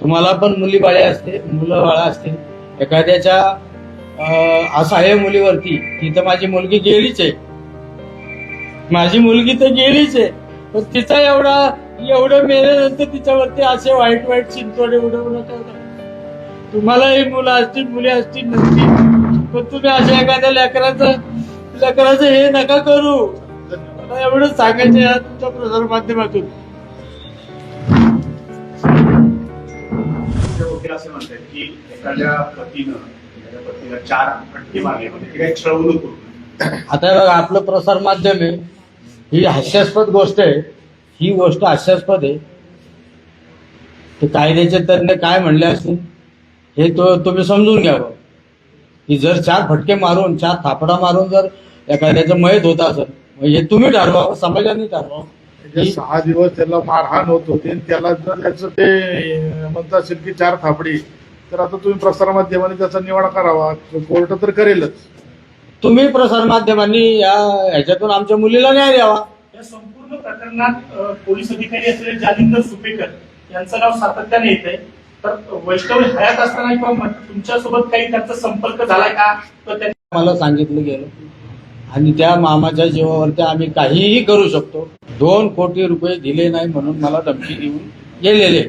तुम्हाला पण मुली बाळे असते मुलं बाळा असते. एखाद्याच्या अं, आहे मुलीवरती तिथं तर माझी मुलगी गेलीच आहे. माझी मुलगी तर गेलीच आहे. पण तिचा एवढा एवढं मेल्यानंतर तिच्यावरती असे वाईट वाईट चिंतवडे उडवणं तुम्हाला तुम्हालाही मुलं असतील मुली असतील नसतील पण तुम्ही अशा एखाद्या लेकराचं लेकराचं हे नका करू. मला एवढं सांगायचं या तुमच्या प्रसार माध्यमातून असे म्हणतात की एखाद्या पतीनं एखाद्या पतीला चार फटके मारले म्हणजे ती काही छळवणूक आता बघा आपलं प्रसार माध्यम आहे. ही हास्यास्पद गोष्ट आहे. ही गोष्ट हास्यास्पद आहे. ते कायद्याचे तज्ञ काय म्हणले असतील हे तो तुम्ही समजून घ्यावं की जर चार फटके मारून चार थापडा मारून जर एखाद्याचं मयत होत असेल हे तुम्ही ठरवा समाजाने ठरवा. म्हणजे सहा दिवस त्याला मारहाण होत होती आणि त्याला जर त्याचं ते म्हणत असेल की चार थापडी तर आता तुम्ही प्रसारमाध्यमाने त्याचा निवाडा करावा. कोर्ट तर करेलच. तुम्ही प्रसार माध्यमांनी या ह्याच्यातून आमच्या मुलीला न्याय द्यावा. या संपूर्ण प्रकरणात पोलीस अधिकारी असलेले जालिंदर सुपेकर यांचं नाव सातत्याने येत आहे तर वैष्णवी हयात असताना किंवा तुमच्यासोबत काही त्यांचा संपर्क झालाय का? तर त्यांनी मला सांगितलं गेलं. आणि त्या मामाच्या जीवावरती आम्ही काहीही करू शकतो. दोन कोटी रुपये दिले नाही म्हणून मला धमकी देऊन गेलेले.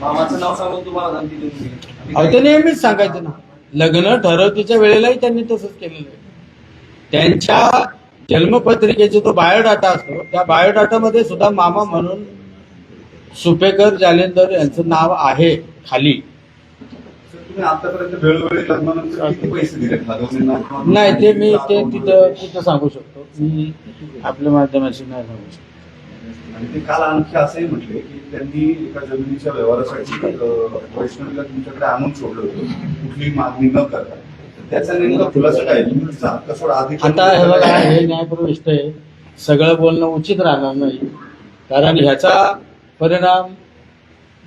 मामाचं नाव सांगून तुम्हाला धमकी देऊन दिली. अहो ते नेहमीच सांगायचं ना. लग्न ठरवतीच्या वेळेलाही त्यांनी तसंच केलेलं आहे. त्यांच्या जन्मपत्रिकेचा जो बायोडाटा असतो त्या बायोडाटामध्ये सुद्धा मामा म्हणून सुपेकर जालेंदर यांचं नाव आहे खाली. तुम्ही आतापर्यंत वेळोवेळी लग्नानंतर किती पैसे दिले? भागवणींना किंवा नाही ते मी ते तिथं तिथं सांगू शकतो. मी आपल्या माध्यमाशी नाही सांगू शकतो. आणि ते काल आणखी असंही म्हटले की त्यांनी एका जमिनीच्या व्यवहारासाठी वैष्णवीला तुमच्याकडे आणून सोडलं होतं. कुठलीही मागणी न करता. त्याचा नेमका खुलासा काय? तुम्ही तिचा हक्क सोडा अधिक आता हे बघा हे न्यायप्रविष्ट आहे. सगळं बोलणं उचित राहणार नाही. कारण ह्याचा परिणाम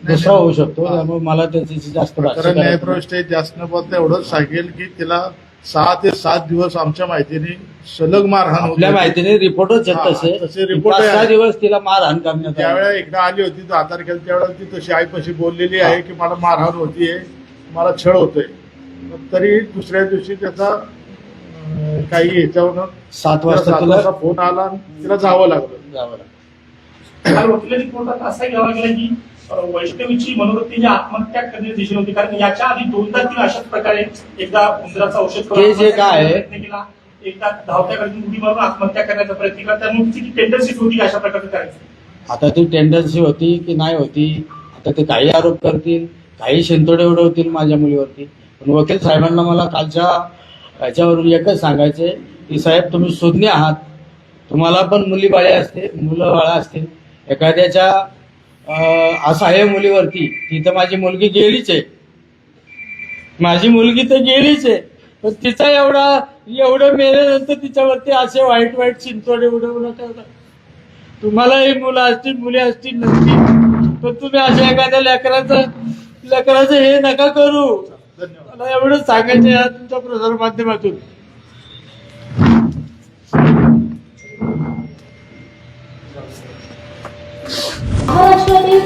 दुसरा होऊ शकतो त्यामुळे मला त्याची जास्त कारण. न्यायप्रविष्ट जास्त बोलता एवढंच सांगेल की तिला सहा ते सात दिवस आमच्या माहितीने सलग मारहाण होत आपल्या होती. माहितीने रिपोर्टच आहेत हा, तसे पाच सहा आहे. दिवस तिला मारहाण करण्यात आली. एकदा आली होती दहा तारखेला त्यावेळेला ती तशी आईपाशी बोललेली आहे की मला मारहाण होतीये मला छळ होतोय तरी दुसऱ्या दिवशी त्याचा अं, काही ह्याच्यावरून सात वाजता तिला फोन आला आणि तिला जावं लागलं जावं लागलं. काल वकिलांनी कोर्टात असा घ्यावा गेला की वैष्णवीची मनोवृत्ती ही आत्महत्या करण्याची दिशेने होती कारण याच्या आधी दोनदा तिने अशाच प्रकारे एकदा उंदराचा औषध करून ते जे काय आहे- प्रयत्न केला. एकदा धावत्या गाडीतून उडी मारून आत्महत्या करण्याचा प्रयत्न केला. त्यामुळे तिची टेंडन्सी होती अशा प्रकारे करायची. आता ती टेंडन्सी होती की नाही होती? आता ते काही आरोप करतील काही शिंतोडे उडवतील माझ्या मुलीवरती. पण वकील साहेबांना मला कालच्या याच्यावरून एकच सांगायचे की साहेब तुम्ही सुज्ञ आहात. तुम्हाला पण मुली बाळे असते मुलं बाळा असतील. एखाद्याच्या असं आहे मुलीवरती तिथं माझी मुलगी गेलीच आहे. माझी मुलगी तर गेलीच आहे. पण तिचा एवढा एवढं मेल्यानंतर तिच्यावरती असे वाईट वाईट चिंतवडे उडवणं तुम्हाला तुम्हालाही मुलं असतील मुली असतील नक्की. पण तुम्ही अशा एखाद्या लेकराचं लेकराचं हे नका करू. धन्यवाद मला एवढंच सांगायचं या तुमच्या प्रसार माध्यमातून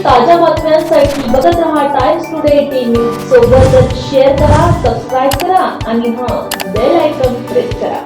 ताज्या बातम्यांसाठी बघत रहा टाइम्स टुडे टीव्ही सोबतच शेअर करा सबस्क्राईब करा आणि हां बेल आयकॉन प्रेस करा.